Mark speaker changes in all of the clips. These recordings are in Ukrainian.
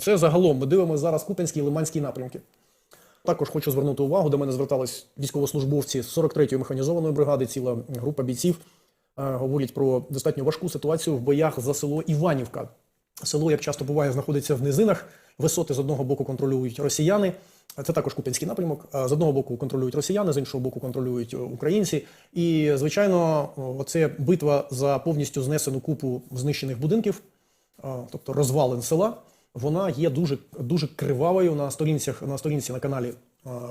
Speaker 1: Це загалом ми дивимося зараз Куп'янський і Лиманський напрямки. Також хочу звернути увагу, до мене звертались військовослужбовці 43-ї механізованої бригади, ціла група бійців. Е, Говорять про достатньо важку ситуацію в боях за село Іванівка. Село, як часто буває, знаходиться в низинах. Висоти з одного боку контролюють росіяни. Це також Куп'янський напрямок. Е, З одного боку контролюють росіяни, з іншого боку контролюють е, українці. І, звичайно, о, оце битва за повністю знесену купу знищених будинків, е, тобто розвалин села. Вона є дуже дуже кривавою на сторінцях на сторінці на каналі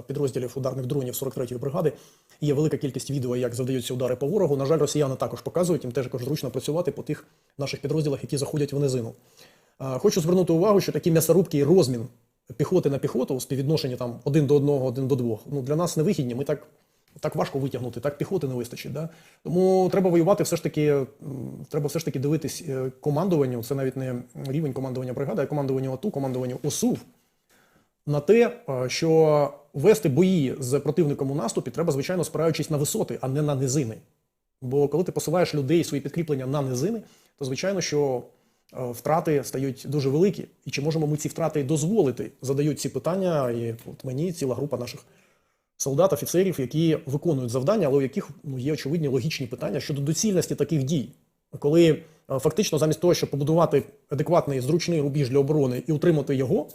Speaker 1: підрозділів ударних дронів 43-ї бригади. Є велика кількість відео, як завдаються удари по ворогу. На жаль, росіяни також показують їм теж зручно працювати по тих наших підрозділах, які заходять в низину. Хочу звернути увагу, що такі м'ясорубки і розмін піхоти на піхоту у співвідношенні там один до одного, один до двох. Ну для нас невигідні. Ми так. Так важко витягнути, так піхоти не вистачить. Да? Тому треба воювати все ж таки, треба все ж таки дивитись е, командуванню. Це навіть не рівень командування бригади, а командування ОТУ, командування ОСУВ на те, е, що вести бої з противником у наступі треба, звичайно, спираючись на висоти, а не на низини. Бо коли ти посилаєш людей свої підкріплення на низини, то звичайно, що е, втрати стають дуже великі. І чи можемо ми ці втрати дозволити? Задають ці питання, і от мені ціла група наших солдат, офіцерів, які виконують завдання, але у яких ну, є очевидні логічні питання щодо доцільності таких дій. Коли е, фактично замість того, щоб побудувати адекватний зручний рубіж для оборони і утримати його,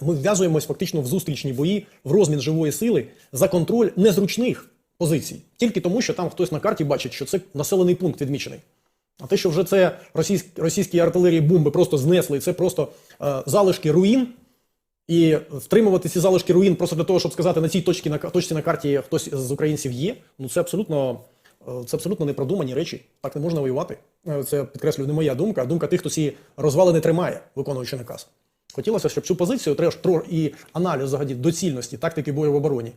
Speaker 1: ми вв'язуємось фактично в зустрічні бої, в розмін живої сили за контроль незручних позицій, тільки тому, що там хтось на карті бачить, що це населений пункт відмічений. А те, що вже це російські, російські артилерії бомби просто знесли, це просто е, залишки руїн, і втримувати ці залишки руїн просто для того, щоб сказати, на цій точці на, точці на карті хтось з українців є, ну це абсолютно, е, це абсолютно непродумані речі. Так не можна воювати. Е, Це підкреслюю, не моя думка, а думка тих, хто ці розвалини тримає, виконуючи наказ. Хотілося, щоб цю позицію треш і аналіз взагалі доцільності тактики бою в обороні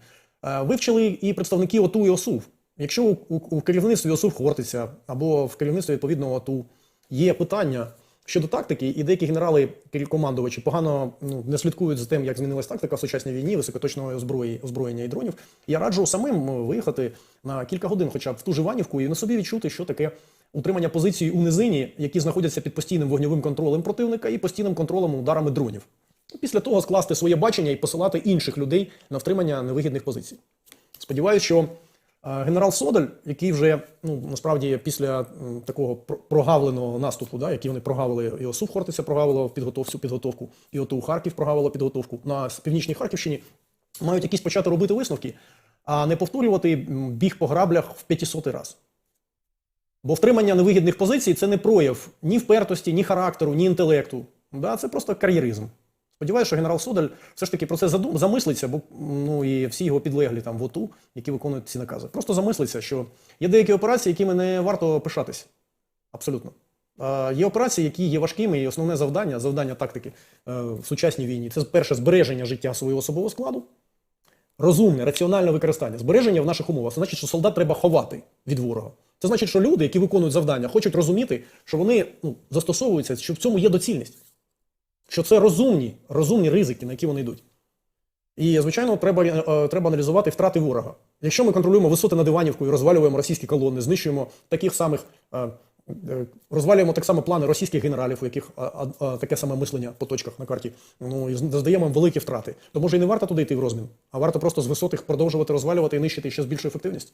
Speaker 1: е, вивчили і представники ОТУ і ОСУВ. Якщо у, у, у керівництві ОСУВ Хортиця або в керівництві відповідного ОТУ є питання щодо тактики, і деякі генерали командувачі погано ну, не слідкують за тим, як змінилась тактика в сучасній війні, високоточної озброї, озброєння і дронів. Я раджу самим е, виїхати на кілька годин, хоча б в ту ж Іванівку, і на собі відчути, що таке утримання позицій у низині, які знаходяться під постійним вогньовим контролем противника і постійним контролем ударами дронів. Після того скласти своє бачення і посилати інших людей на втримання невигідних позицій. Сподіваюся, що генерал Содоль, який вже ну насправді після такого прогавленого наступу, да, який вони прогавили, і ОСУ Хортиця прогавило підготовцю підготовку, і ОТУ Харків прогавило підготовку на північній Харківщині, мають якісь почати робити висновки, а не повторювати біг по граблях в 500 раз. Бо втримання невигідних позицій це не прояв ні впертості, ні характеру, ні інтелекту. Да, це просто кар'єризм. Сподіваюся, що генерал Содель все ж таки про це задум, замислиться, бо ну і всі його підлеглі там в ОТУ, які виконують ці накази. Просто замислиться, що є деякі операції, якими не варто пишатись. Абсолютно. Е, Є операції, які є важкими, і основне завдання, завдання тактики е, в сучасній війні це перше збереження життя свого особового складу, розумне, раціональне використання, збереження в наших умовах. Це значить, що солдат треба ховати від ворога. Це значить, що люди, які виконують завдання, хочуть розуміти, що вони ну, застосовуються, що в цьому є доцільність, що це розумні, розумні ризики, на які вони йдуть. І, звичайно, треба, е, треба аналізувати втрати ворога. Якщо ми контролюємо висоти над Іванівкою, розвалюємо російські колони, знищуємо таких самих, е, е, розвалюємо так само плани російських генералів, у яких таке саме мислення по точках на карті, ну і здаємо їм великі втрати, то може і не варто туди йти в розмін, а варто просто з висот їх продовжувати розвалювати і нищити ще з більшою ефективністю.